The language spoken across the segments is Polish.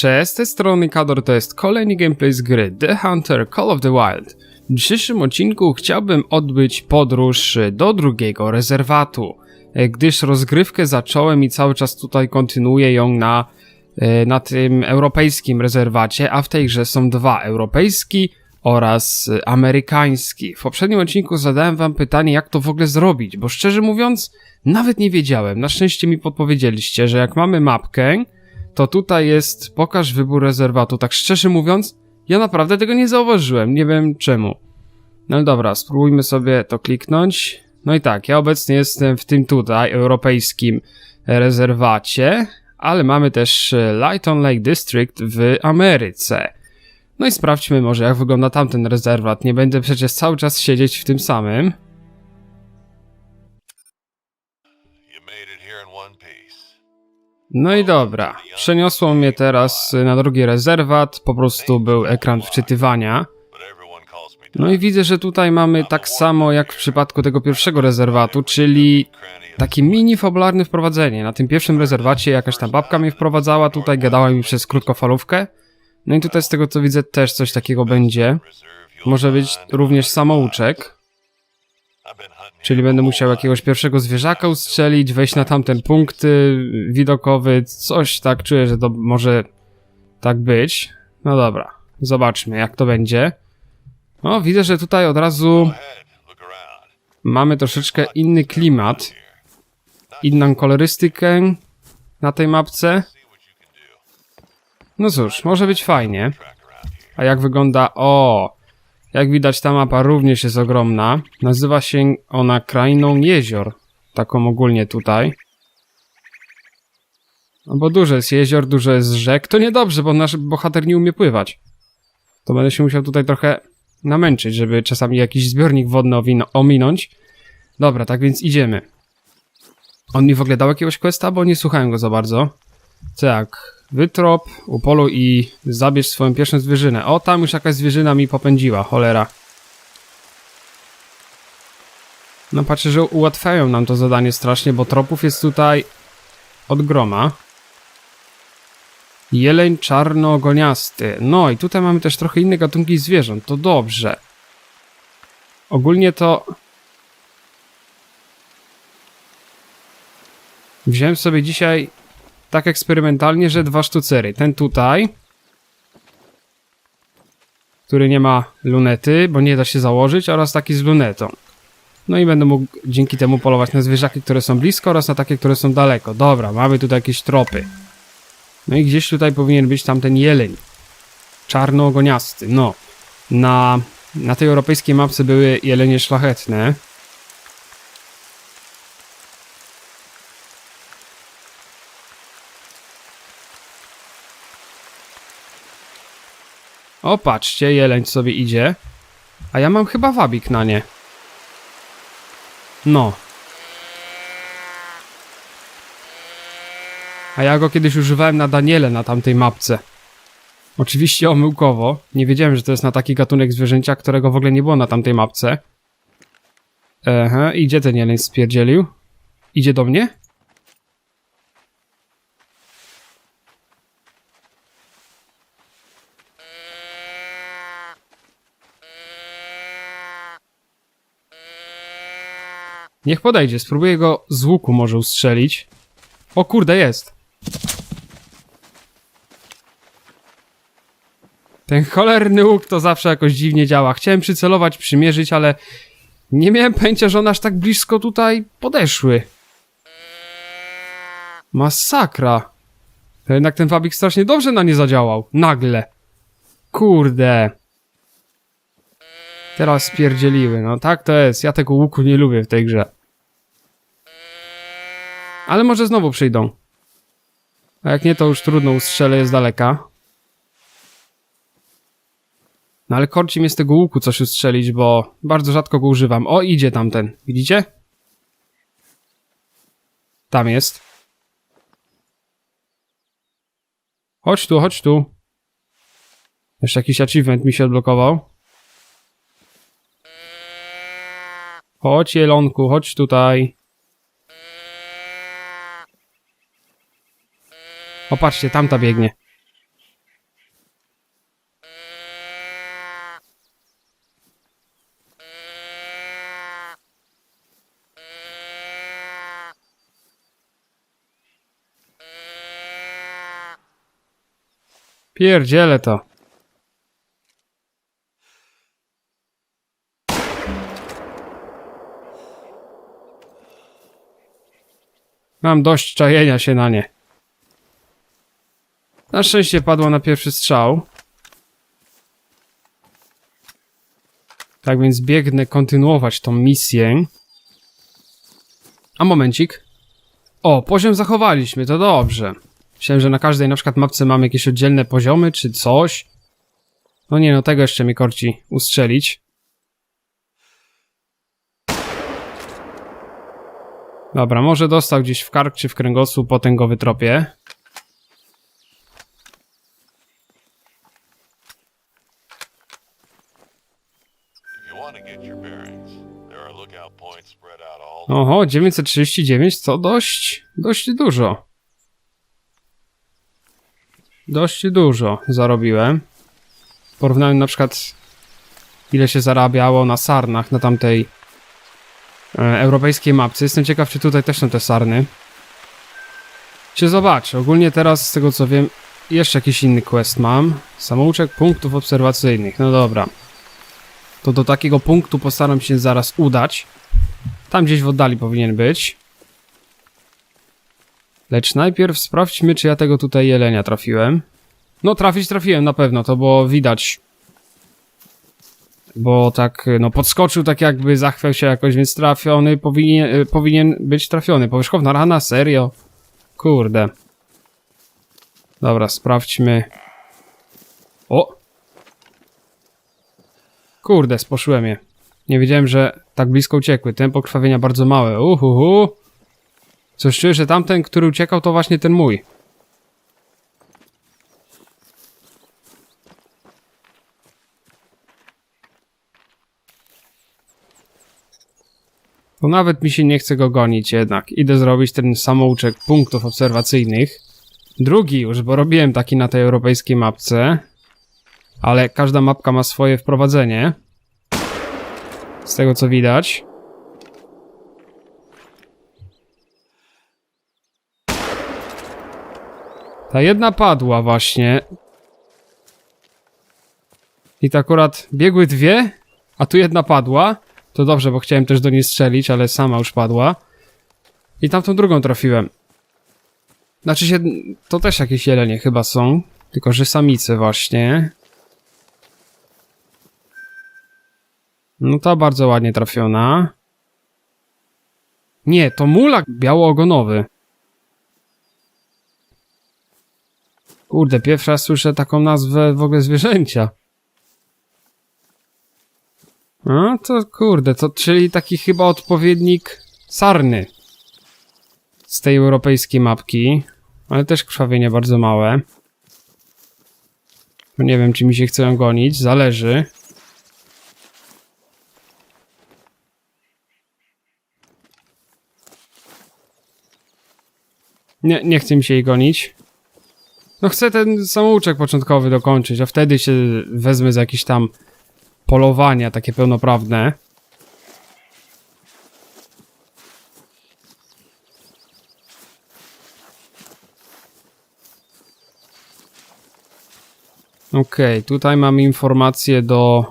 Cześć, z tej strony Kador, to jest kolejny gameplay z gry The Hunter Call of the Wild. W dzisiejszym odcinku chciałbym odbyć podróż do drugiego rezerwatu, e, gdyż rozgrywkę zacząłem i cały czas tutaj kontynuuję ją na, e, na tym europejskim rezerwacie, a w tej grze są dwa, europejski oraz e, amerykański. W poprzednim odcinku zadałem wam pytanie, jak to w ogóle zrobić, bo szczerze mówiąc, nawet nie wiedziałem. Na szczęście mi podpowiedzieliście, że jak mamy mapkę, to tutaj jest pokaż wybór rezerwatu. Tak szczerze mówiąc, ja naprawdę tego nie zauważyłem, nie wiem czemu. No dobra, spróbujmy sobie to kliknąć. No i tak, ja obecnie jestem w tym tutaj europejskim rezerwacie, ale mamy też e, Lighton Lake District w Ameryce. No i sprawdźmy może jak wygląda tamten rezerwat. Nie będę przecież cały czas siedzieć w tym samym. No i dobra, przeniosło mnie teraz na drugi rezerwat, po prostu był ekran wczytywania. No i widzę, że tutaj mamy tak samo jak w przypadku tego pierwszego rezerwatu, czyli takie mini fabularne wprowadzenie. Na tym pierwszym rezerwacie jakaś ta babka mnie wprowadzała, tutaj gadała mi przez krótkofalówkę. No i tutaj z tego co widzę też coś takiego będzie. Może być również samouczek, czyli będę musiał jakiegoś pierwszego zwierzaka ustrzelić, wejść na tamten punkt y, widokowy, coś tak czuję, że to może tak być. No dobra, zobaczmy jak to będzie. O, widzę, że tutaj od razu mamy troszeczkę inny klimat, inną kolorystykę na tej mapce. No cóż, może być fajnie. A jak wygląda? O! Jak widać, ta mapa również jest ogromna. Nazywa się ona Krainą Jezior. Taką ogólnie tutaj. No bo dużo jest jezior, dużo jest rzek. To niedobrze, bo nasz bohater nie umie pływać. To będę się musiał tutaj trochę namęczyć, żeby czasami jakiś zbiornik wodny ominąć. Dobra, tak więc idziemy. On mi w ogóle dał jakiegoś questa, bo nie słuchałem go za bardzo. Tak, wytrop, upoluj i zabierz swoją pierwszą zwierzynę. O, tam już jakaś zwierzyna mi popędziła, cholera. No patrzę, że ułatwiają nam to zadanie strasznie, bo tropów jest tutaj od groma. Jeleń czarno-ogoniasty. No i tutaj mamy też trochę inne gatunki zwierząt, to dobrze. Ogólnie to... Wziąłem sobie dzisiaj tak eksperymentalnie, że dwa sztucery. Ten tutaj, który nie ma lunety, bo nie da się założyć, oraz taki z lunetą. No i będę mógł dzięki temu polować na zwierzaki, które są blisko oraz na takie, które są daleko. Dobra, mamy tutaj jakieś tropy. No i gdzieś tutaj powinien być tamten jeleń. Czarno-ogoniasty. No. Na, na tej europejskiej mapce były jelenie szlachetne. O, patrzcie, jeleń sobie idzie. A ja mam chyba wabik na nie. No. A ja go kiedyś używałem na Daniele na tamtej mapce. Oczywiście omyłkowo. Nie wiedziałem, że to jest na taki gatunek zwierzęcia, którego w ogóle nie było na tamtej mapce. Ehe, idzie ten jeleń spierdzielił. Idzie do mnie? Niech podejdzie, spróbuję go z łuku może ustrzelić. O kurde, jest. Ten cholerny łuk to zawsze jakoś dziwnie działa. Chciałem przycelować, przymierzyć, ale nie miałem pojęcia, że one aż tak blisko tutaj podeszły. Masakra. To jednak ten wabik strasznie dobrze na nie zadziałał. Nagle. Kurde. Teraz spierdzieliły. No tak to jest. Ja tego łuku nie lubię w tej grze. Ale może znowu przyjdą. A jak nie, to już trudno, ustrzelę je z daleka. No ale korci mnie z tego łuku coś ustrzelić, bo bardzo rzadko go używam. O, idzie tamten. Widzicie? Tam jest. Chodź tu, chodź tu. Jeszcze jakiś achievement mi się odblokował. Chodź, Jelonku, chodź tutaj. Opatrzcie, tamta biegnie. Pierdziele to. Mam dość czajenia się na nie. Na szczęście padło na pierwszy strzał. Tak więc biegnę kontynuować tą misję. A momencik. O, poziom zachowaliśmy, to dobrze. Myślałem, że na każdej na przykład mapce mamy jakieś oddzielne poziomy, czy coś. No nie, no tego jeszcze mi korci ustrzelić. Dobra, może dostał gdzieś w kark czy w kręgosłup, potem go wytropię. Oho, 939 to dość, dość dużo. Dość dużo zarobiłem. Porównałem na przykład ile się zarabiało na sarnach na tamtej europejskiej mapce. Jestem ciekaw, czy tutaj też są te sarny. Czy zobaczę. Ogólnie teraz, z tego co wiem, jeszcze jakiś inny quest mam. Samouczek punktów obserwacyjnych. No dobra. To do takiego punktu postaram się zaraz udać. Tam gdzieś w oddali powinien być. Lecz najpierw sprawdźmy, czy ja tego tutaj jelenia trafiłem. No, trafić trafiłem na pewno, to było widać. Bo tak, no, podskoczył tak jakby, zachwiał się jakoś, więc trafiony powinien, e, powinien być trafiony. Powierzchowna rana, serio? Kurde. Dobra, sprawdźmy. O! Kurde, sposzyłem je. Nie wiedziałem, że tak blisko uciekły. Tempo krwawienia bardzo małe. Uhuhu. Coś czuję, że tamten, który uciekał, to właśnie ten mój. To nawet mi się nie chce go gonić jednak. Idę zrobić ten samouczek punktów obserwacyjnych. Drugi już, bo robiłem taki na tej europejskiej mapce. Ale każda mapka ma swoje wprowadzenie. Z tego co widać. Ta jedna padła właśnie. I to akurat biegły dwie, a tu jedna padła. To dobrze, bo chciałem też do niej strzelić, ale sama już padła. I tamtą drugą trafiłem. Znaczy się, to też jakieś jelenie chyba są. Tylko, że samice właśnie. No ta bardzo ładnie trafiona. Nie, to mulak białoogonowy. Kurde, pierwszy raz słyszę taką nazwę w ogóle zwierzęcia. No to kurde, to czyli taki chyba odpowiednik sarny. Z tej europejskiej mapki. Ale też krwawienie bardzo małe. Nie wiem, czy mi się chce ją gonić, zależy. Nie, nie chce mi się jej gonić. No chcę ten samouczek początkowy dokończyć, a wtedy się wezmę za jakieś tam polowania takie pełnoprawne. Okej, tutaj mamy informację do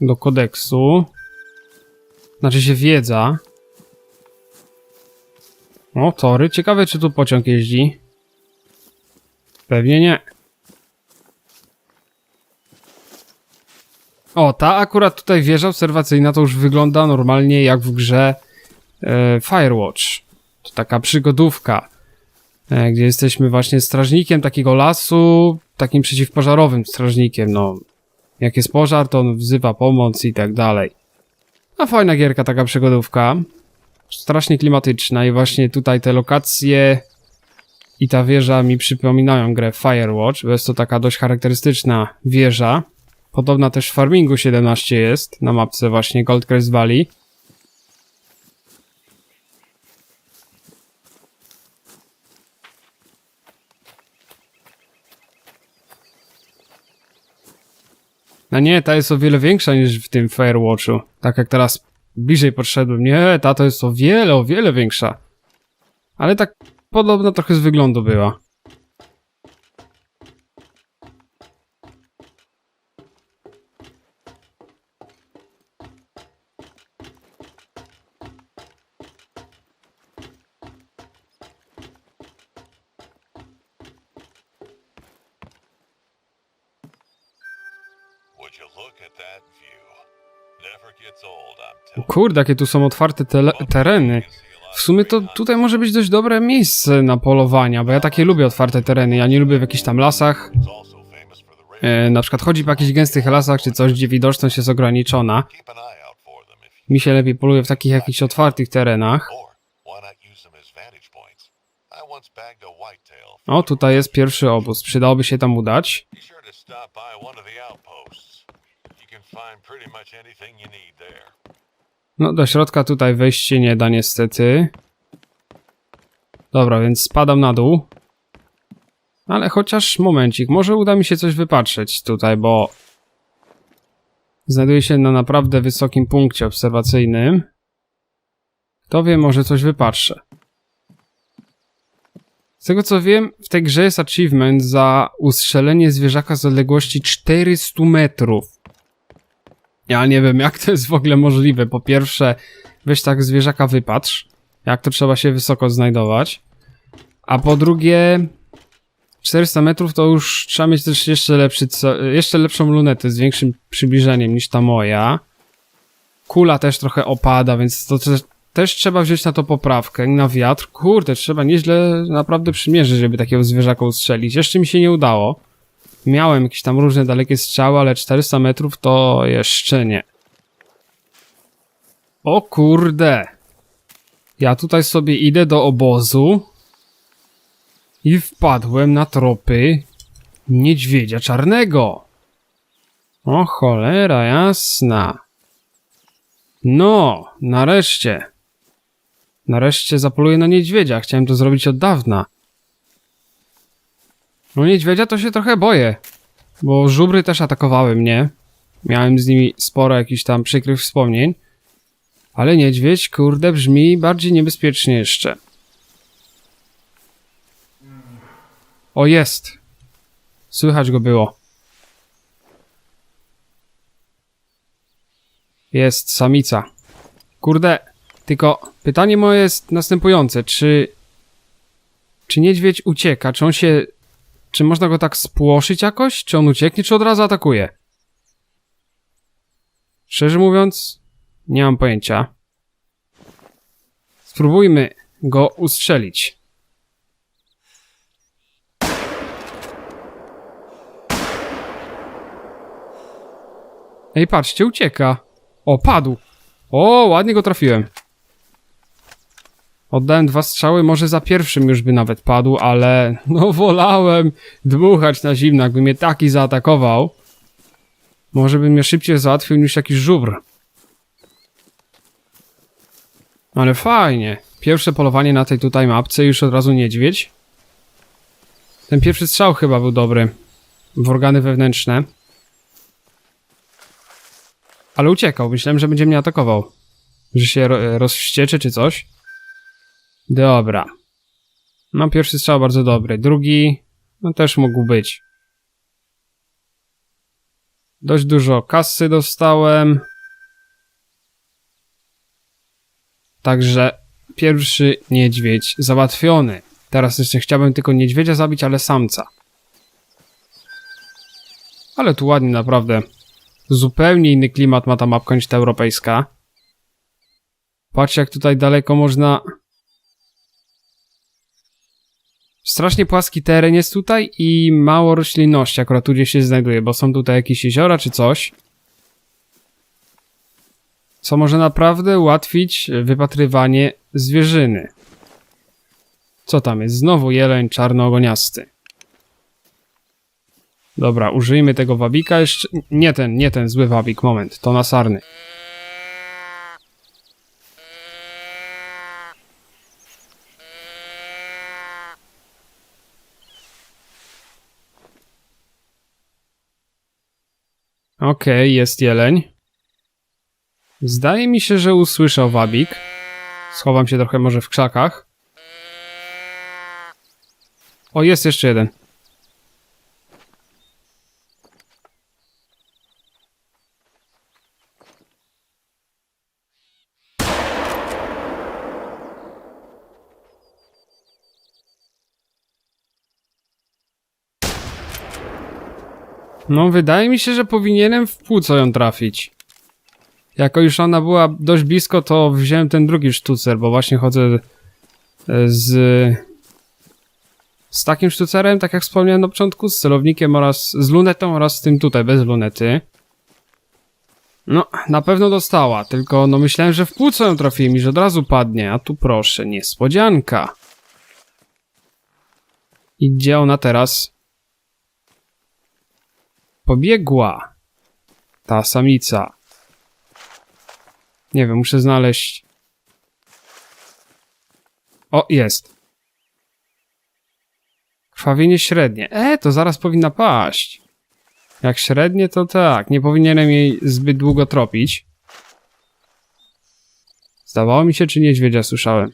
do kodeksu. Znaczy się wiedza. O, tory. Ciekawe, czy tu pociąg jeździ. Pewnie nie. O, ta akurat tutaj wieża obserwacyjna to już wygląda normalnie jak w grze e, Firewatch. To taka przygodówka, e, gdzie jesteśmy właśnie strażnikiem takiego lasu, takim przeciwpożarowym strażnikiem, no. Jak jest pożar, to on wzywa pomoc i tak dalej. A fajna gierka, taka przygodówka. Strasznie klimatyczna i właśnie tutaj te lokacje i ta wieża mi przypominają grę Firewatch, bo jest to taka dość charakterystyczna wieża. Podobna też w Farmingu 17 jest, na mapce właśnie Goldcrest Valley. No nie, ta jest o wiele większa niż w tym Firewatchu. Tak jak teraz bliżej podszedłem. Nie, ta to jest o wiele, o wiele większa. Ale tak podobno trochę z wyglądu była. Kurde, jakie tu są otwarte tereny. W sumie to tutaj może być dość dobre miejsce na polowania, bo ja takie lubię otwarte tereny. Ja nie lubię w jakichś tam lasach. E, na przykład chodzi po jakichś gęstych lasach czy coś, gdzie widoczność jest ograniczona. Mi się lepiej poluje w takich jakichś otwartych terenach. O, tutaj jest pierwszy obóz. Przydałoby się tam udać. No, do środka tutaj wejść się nie da niestety. Dobra, więc spadam na dół. Ale chociaż momencik, może uda mi się coś wypatrzeć tutaj, bo znajduję się na naprawdę wysokim punkcie obserwacyjnym. Kto wie, może coś wypatrzę. Z tego co wiem, w tej grze jest achievement za ustrzelenie zwierzaka z odległości 400 metrów. Ja nie wiem, jak to jest w ogóle możliwe. Po pierwsze, weź tak zwierzaka wypatrz, jak to trzeba się wysoko znajdować. A po drugie, 400 metrów to już trzeba mieć też jeszcze, lepszy, jeszcze lepszą lunetę z większym przybliżeniem niż ta moja. Kula też trochę opada, więc to też, też trzeba wziąć na to poprawkę. Na wiatr, kurde, trzeba nieźle naprawdę przymierzyć, żeby takiego zwierzaka ustrzelić. Jeszcze mi się nie udało. Miałem jakieś tam różne dalekie strzały, ale 400 metrów to jeszcze nie. O kurde. Ja tutaj sobie idę do obozu i wpadłem na tropy niedźwiedzia czarnego. O cholera jasna. No, nareszcie. Nareszcie zapoluję na niedźwiedzia. Chciałem to zrobić od dawna. No niedźwiedzia to się trochę boję, bo żubry też atakowały mnie. Miałem z nimi sporo jakichś tam przykrych wspomnień. Ale niedźwiedź, kurde, brzmi bardziej niebezpiecznie jeszcze. O, jest! Słychać go było. Jest samica. Kurde, tylko pytanie moje jest następujące. Czy... Czy niedźwiedź ucieka? Czy on się czy można go tak spłoszyć jakoś? Czy on ucieknie, czy od razu atakuje? Szczerze mówiąc, nie mam pojęcia. Spróbujmy go ustrzelić. Ej, patrzcie, ucieka. O, padł. O, ładnie go trafiłem. Oddałem dwa strzały, może za pierwszym już by nawet padł, ale no wolałem dmuchać na zimno, jakby mnie taki zaatakował. Może by mnie szybciej załatwił niż jakiś żubr. Ale fajnie. Pierwsze polowanie na tej tutaj mapce, już od razu niedźwiedź. Ten pierwszy strzał chyba był dobry. W organy wewnętrzne. Ale uciekał, myślałem, że będzie mnie atakował. Że się ro rozwścieczy czy coś. Dobra. No, pierwszy strzał bardzo dobry. Drugi, no też mógł być. Dość dużo kasy dostałem. Także pierwszy niedźwiedź załatwiony. Teraz jeszcze chciałbym tylko niedźwiedzia zabić, ale samca. Ale tu ładnie naprawdę. Zupełnie inny klimat ma ta mapka niż ta europejska. Patrzcie jak tutaj daleko można Strasznie płaski teren jest tutaj i mało roślinności akurat tu gdzie się znajduje, bo są tutaj jakieś jeziora czy coś. Co może naprawdę ułatwić wypatrywanie zwierzyny. Co tam jest? Znowu jeleń czarnoogoniasty. Dobra, użyjmy tego wabika jeszcze. Nie ten, nie ten zły wabik, moment, to nasarny. Okej, jest jeleń. Zdaje mi się, że usłyszał wabik. Schowam się trochę może w krzakach. O, jest jeszcze jeden. No, wydaje mi się, że powinienem w płuco ją trafić. Jako już ona była dość blisko, to wziąłem ten drugi sztucer, bo właśnie chodzę e, z... Z takim sztucerem, tak jak wspomniałem na początku, z celownikiem oraz z lunetą oraz z tym tutaj, bez lunety. No, na pewno dostała, tylko no myślałem, że w płuco ją trafiłem i że od razu padnie, a tu proszę, niespodzianka. I gdzie ona teraz? Pobiegła. Ta samica. Nie wiem, muszę znaleźć. O, jest. Krwawienie średnie. E, to zaraz powinna paść. Jak średnie, to tak. Nie powinienem jej zbyt długo tropić. Zdawało mi się, czy niedźwiedzia słyszałem.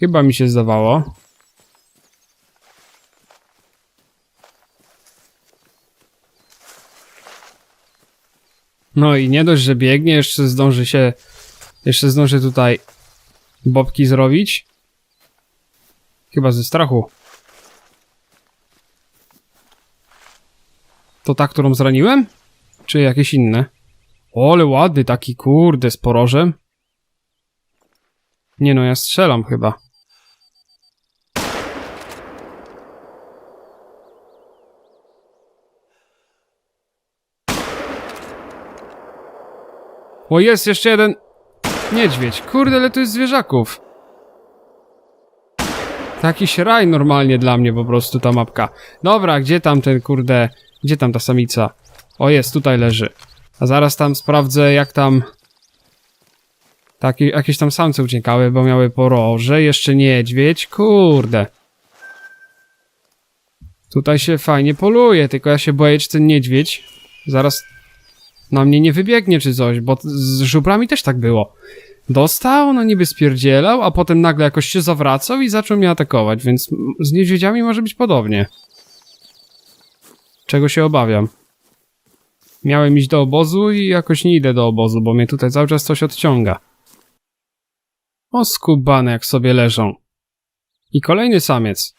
Chyba mi się zdawało. No i nie dość, że biegnie, jeszcze zdąży się. Jeszcze zdąży tutaj bobki zrobić. Chyba ze strachu. To ta, którą zraniłem? Czy jakieś inne? O, ale ładny taki, kurde, z porożem. Nie no, ja strzelam chyba. O, jest jeszcze jeden niedźwiedź. Kurde, ale tu jest zwierzaków. Jakiś raj normalnie dla mnie po prostu ta mapka. Dobra, gdzie tam ten kurde... Gdzie tam ta samica? O, jest, tutaj leży. A zaraz tam sprawdzę, jak tam... Taki, jakieś tam samce uciekały, bo miały poroże. Jeszcze niedźwiedź. Kurde. Tutaj się fajnie poluje, tylko ja się boję, czy ten niedźwiedź zaraz na mnie nie wybiegnie czy coś, bo z żubrami też tak było. Dostał, no niby spierdzielał, a potem nagle jakoś się zawracał i zaczął mnie atakować, więc z niedźwiedziami może być podobnie. Czego się obawiam? Miałem iść do obozu i jakoś nie idę do obozu, bo mnie tutaj cały czas coś odciąga. O skubane jak sobie leżą. I kolejny samiec.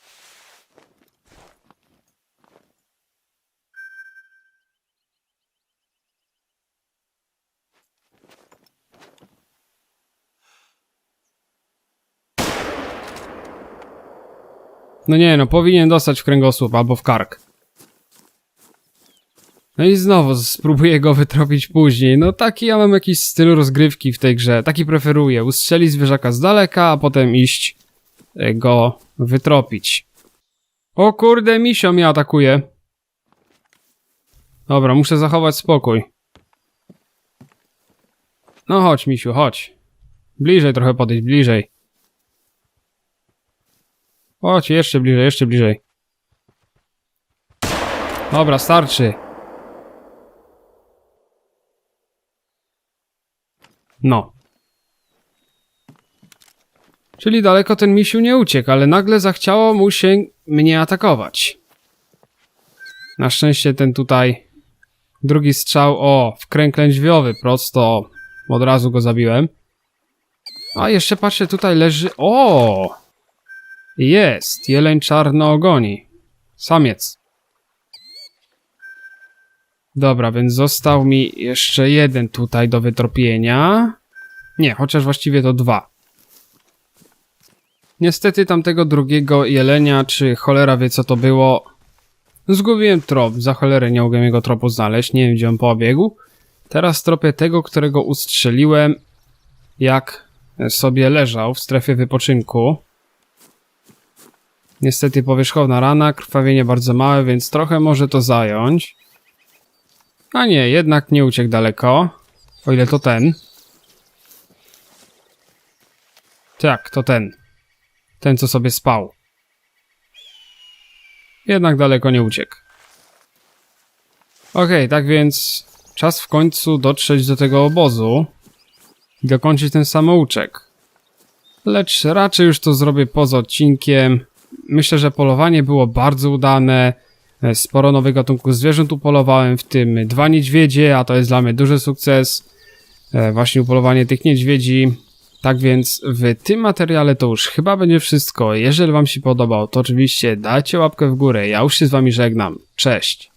No nie, no powinien dostać w kręgosłup albo w kark. No i znowu spróbuję go wytropić później. No taki ja mam jakiś styl rozgrywki w tej grze. Taki preferuję. Ustrzelić zwierzaka z daleka, a potem iść e, go wytropić. O kurde, misio mnie atakuje. Dobra, muszę zachować spokój. No chodź, misiu, chodź. Bliżej trochę podejść, bliżej. Chodź, jeszcze bliżej, jeszcze bliżej. Dobra, starczy. No. Czyli daleko ten misiu nie uciekł, ale nagle zachciało mu się mnie atakować. Na szczęście ten tutaj drugi strzał, o, w kręg lędźwiowy, prosto, od razu go zabiłem. A jeszcze patrzcie, tutaj leży, o! Jest, jeleń czarnoogoni. Samiec. Dobra, więc został mi jeszcze jeden tutaj do wytropienia. Nie, chociaż właściwie to dwa. Niestety tamtego drugiego jelenia, czy cholera wie co to było, zgubiłem trop. Za cholerę nie mogłem jego tropu znaleźć, nie wiem gdzie on pobiegł. Teraz tropię tego, którego ustrzeliłem, jak sobie leżał w strefie wypoczynku. Niestety powierzchowna rana, krwawienie bardzo małe, więc trochę może to zająć. A nie, jednak nie uciekł daleko. O ile to ten. Tak, to ten. Ten, co sobie spał. Jednak daleko nie uciekł. Okej, tak więc czas w końcu dotrzeć do tego obozu i dokończyć ten samouczek. Lecz raczej już to zrobię poza odcinkiem. Myślę, że polowanie było bardzo udane. E, Sporo nowych gatunków zwierząt upolowałem, w tym dwa niedźwiedzie, a to jest dla mnie duży sukces. E, Właśnie upolowanie tych niedźwiedzi. Tak więc w tym materiale to już chyba będzie wszystko. Jeżeli Wam się podobał, to oczywiście dajcie łapkę w górę. Ja już się z Wami żegnam. Cześć!